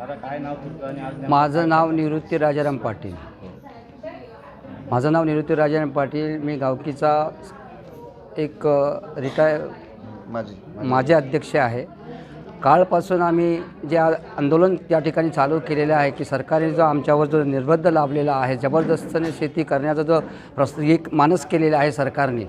दादा काय नाव तुमचं आणि आज नेमकं माझं नाव निवृत्ती राजाराम पाटील. माझं नाव निवृत्ती राजाराम पाटील. मी गावकीचा एक रिटाय माझी माझे अध्यक्ष आहे. कालपासून आम्ही जे आ- आंदोलन त्या ठिकाणी चालू केलेलं आहे की सरकारने जो आमच्यावर जो निर्बंध लाभलेला आहे जबरदस्तीने शेती करण्याचा जो प्रस एक मानस केलेला आहे सरकारने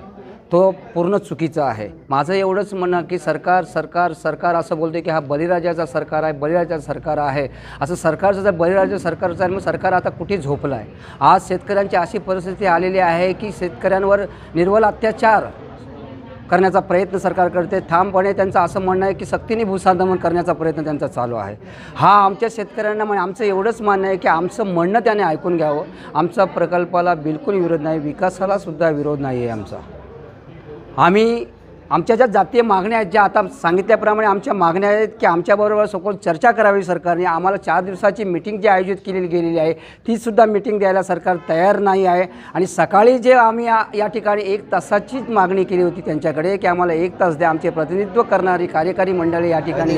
तो पूर्ण चुकीचा आहे. माझं एवढंच म्हणणं की सरकार सरकार सरकार असं बोलते की हा बळीराजाचा सरकार आहे बळीराजाचं सरकार आहे. असं सरकारचं जर बळीराजा सरकारचं आहे मग सरकार आता कुठे झोपलं आहे आज शेतकऱ्यांची अशी परिस्थिती आलेली आहे की शेतकऱ्यांवर निर्बल अत्याचार करण्याचा प्रयत्न सरकार करते. ठामपणे त्यांचं असं म्हणणं आहे की सक्तीने भूसादमन करण्याचा प्रयत्न त्यांचा चालू आहे. हा आमच्या शेतकऱ्यांना म्हणजे आमचं एवढंच मान्य आहे की आमचं म्हणणं त्याने ऐकून घ्यावं. आमचा प्रकल्पाला बिलकुल विरोध नाही विकासालासुद्धा विरोध नाही आहे आमचा. आम्ही आमच्या ज्या जातीय मागण्या आहेत ज्या आता सांगितल्याप्रमाणे आमच्या मागण्या आहेत की आमच्याबरोबर सखोल चर्चा करावी सरकारने. आम्हाला चार दिवसाची मिटिंग जी आयोजित केलेली गेलेली आहे तीसुद्धा मिटिंग द्यायला सरकार तयार नाही आहे. आणि सकाळी जे आम्ही या ठिकाणी एक तासाचीच मागणी केली होती त्यांच्याकडे की आम्हाला एक तास द्या. आमचे प्रतिनिधित्व करणारी कार्यकारी मंडळी या ठिकाणी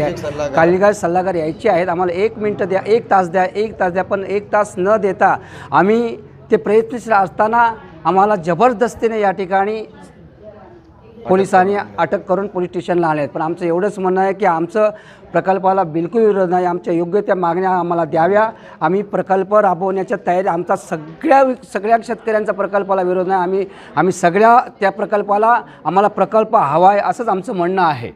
कालिका सल्लागार यायचे आहेत. आम्हाला एक मिनटं द्या एक तास द्या एक तास द्या पण एक तास न देता आम्ही ते प्रयत्नशील असताना आम्हाला जबरदस्तीने या ठिकाणी पोलिसांनी अटक करून पोलीस स्टेशनला आले आहेत पण आमचं एवढंच म्हणणं आहे की आमचं प्रकल्पाला बिलकुल विरोध नाही. आमच्या योग्य त्या मागण्या आम्हाला द्याव्या. आम्ही प्रकल्प राबवण्याच्या तयारी आमचा सगळ्या सगळ्या शेतकऱ्यांचा प्रकल्पाला विरोध नाही. आम्ही आम्ही सगळ्या त्या प्रकल्पाला आम्हाला प्रकल्प हवा आहे असंच आमचं म्हणणं आहे.